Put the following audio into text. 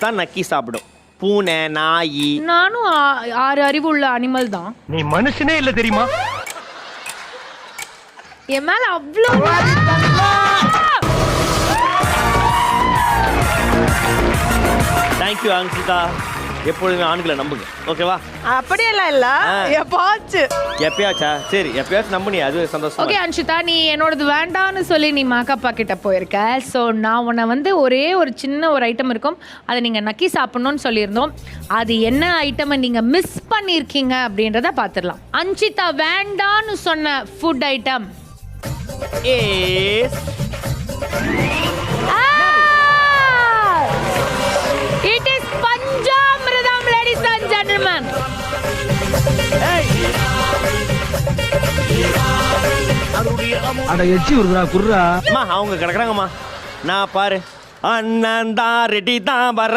தான் நக்கி சாப்பிடும். பூனை நாய். நானும் ஆ- ஆறு அறிவு உள்ள அனிமல் தான். நீ மனுஷனே இல்ல தெரியுமா? என் மேல அவ்வளோ தேங்க்யூ அங்கிதா எப்பொழுதுமே ஆண்களை நம்புங்க. ஓகேவா அப்படியெல்லாம் இல்ல. ஆ. எப்பாச்சு எப்பயாச்சா? சரி எப்பயாச்சும் நம்பு நீ அது சந்தோஷம் ஓகே அன்ஷிதா நீ என்னோடது வேண்டான்னு சொல்லி நீ மாக்கப்பா கிட்ட போயிருக்க. ஸோ நான் உன்னை வந்து ஒரே ஒரு சின்ன ஒரு ஐட்டம் இருக்கும். அதை நீங்கள் நக்கி சாப்பிடணும்னு சொல்லியிருந்தோம். அது என்ன ஐட்டமை நீங்கள் மிஸ் பண்ணியிருக்கீங்க அப்படின்றத பார்த்துடலாம் அன்ஷிதா வேண்டான்னு சொன்ன food item is panchamirtham ladies and gentleman அட எச்சி விடுறா குர்ரா அம்மா அவங்க கிடக்குறாங்கம்மா. நான் பாரு. அண்ணன் தான் ரெடி தான் வர